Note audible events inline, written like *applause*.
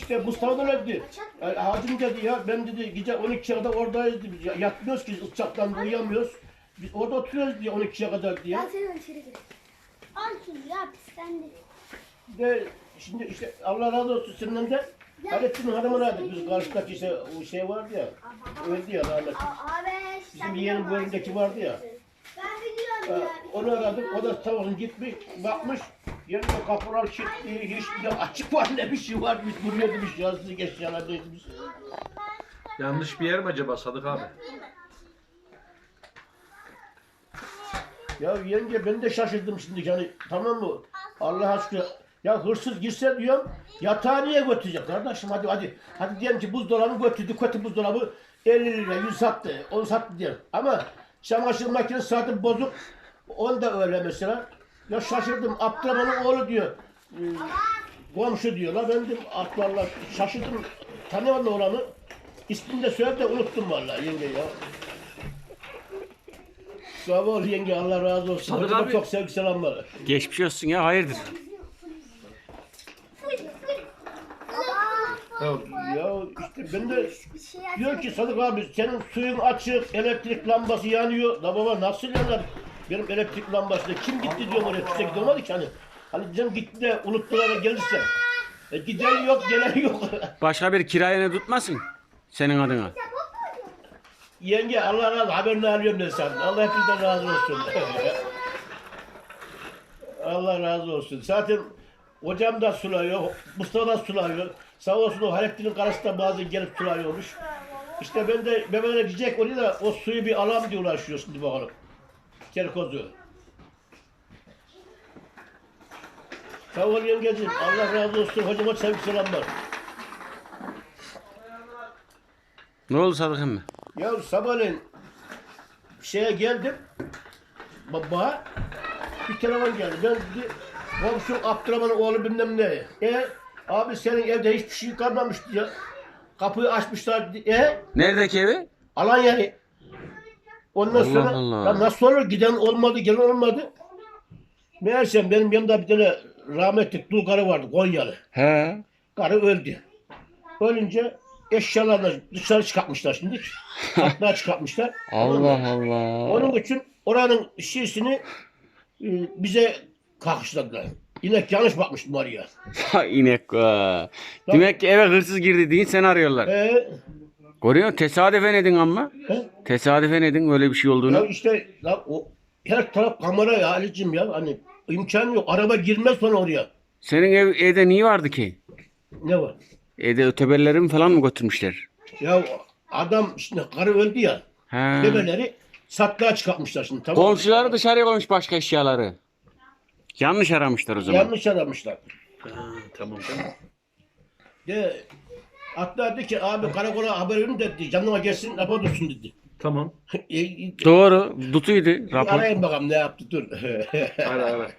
işte Mustafa da dedi. Yani Hacım dedi ya ben dedi gece 12'ye kadar oradayız dedi. Ya- Yatmıyoruz ki uçaktan uyuyamıyoruz. Biz orada oturuyoruz diye 12'ye kadar diye. Ya sen içeri gir. Al şunu ya pislendi. De şimdi işte Allah razı olsun senden de Halettin'in hanımını aradık. Biz karşıdaki işte o şey vardı ya. Öldü ya rahmetli. Abi Bizim yeğenin bu önündeki vardı ya. Ben biliyorum ya. Onu aradık. O da tavukun gitmiş, bakmış. Yerinde kapılar kilitli, hiç de açık var ne bir şey var. Biz buraya demiş yazdı eşyalar demiş. Yanlış bir yer mi acaba Sadık abi? Ya yenge ben de şaşırdım şimdi yani tamam mı? Allah aşkına ya hırsız girse diyorum yatağı niye götürecek kardeşim hadi hadi. Hadi diyelim ki buzdolabı götürdü kötü buzdolabı 50 lira 100 sattı 10 sattı diyelim. Ama çamaşır makinesi zaten bozuk onu da öyle mesela. Ya şaşırdım Abdurrahman'ın oğlu diyor. e, komşu diyorlar ben de atlarla şaşırdım tanıyamadım oğlanı. İsmini de söyledi de unuttum vallahi yenge ya. Sağ ol yenge Allah razı olsun. Sadık Hocama abi- çok sevgi selamlar. Geçmiş olsun ya hayırdır? Ya, Ya işte ben de diyor ki Sadık abi senin suyun açık, elektrik lambası yanıyor. La baba nasıl yanar? Benim elektrik lambası da kim gitti diyorum oraya tüse gidiyorlar ki hani. Hani diyeceğim gitti de unuttular da gelirse. E giden yok, gelen yok. *laughs* Başka bir kiraya ne tutmasın? Senin adına. Yenge Allah razı. Haberini alıyorum ben senden. Allah hepinizden razı olsun. *laughs* Allah razı olsun. Zaten hocam da sulayıyor. Mustafa da sulayıyor. Sağ olsun o Halettin'in karısı da bazen gelip sulayıyormuş. İşte ben de böyle gidecek oraya da o suyu bir alam diye uğraşıyor şimdi bakalım. Kerkozu. Sağ ol yengeciğim. Allah razı olsun. Hocama sevgi selamlar. Ne oldu Sadık emmi? Ya sabahleyin şeye geldim. Baba bir telefon geldi. Ben dedi komşum Abdurrahman'ın oğlu bilmem ne. E abi senin evde hiçbir şey kalmamış diye. Kapıyı açmışlar. E Neredeki evi? Alanya'yı. Ondan Allah sonra Allah. ya nasıl olur giden olmadı gelen olmadı. Meğersem benim yanımda bir tane rahmetli dul karı vardı Konyalı. He. Karı öldü. Ölünce eşyalarla dışarı çıkartmışlar şimdi. *laughs* Katlığa çıkartmışlar. Allah Allah. Onun için oranın şişini e, bize kalkışladılar. İnek yanlış bakmış numaraya. *laughs* İnek. Demek ki eve hırsız girdi deyin sen arıyorlar. Ee, Görüyor musun? Tesadüfen edin ama. he? Tesadüfen edin öyle bir şey ya olduğunu. işte ya, o, her taraf kamera ya Halicim ya. Hani imkan yok. Araba girmez sonra oraya. Senin ev, evde niye vardı ki? Ne var? Evde öteberlerini falan mı götürmüşler? Ya adam şimdi karı öldü ya. He. Bebeleri satlığa çıkartmışlar şimdi tamam mı? Komşuları dışarıya koymuş başka eşyaları. Yanlış aramışlar o zaman. Yanlış aramışlar. tamam tamam. De, hatta dedi ki abi karakola haber verin dedi. Canıma gelsin rapor dursun dedi. Tamam. *laughs* E, e, Doğru. Dutuydu rapor. Arayın bakalım ne yaptı dur. *laughs* Ara ara.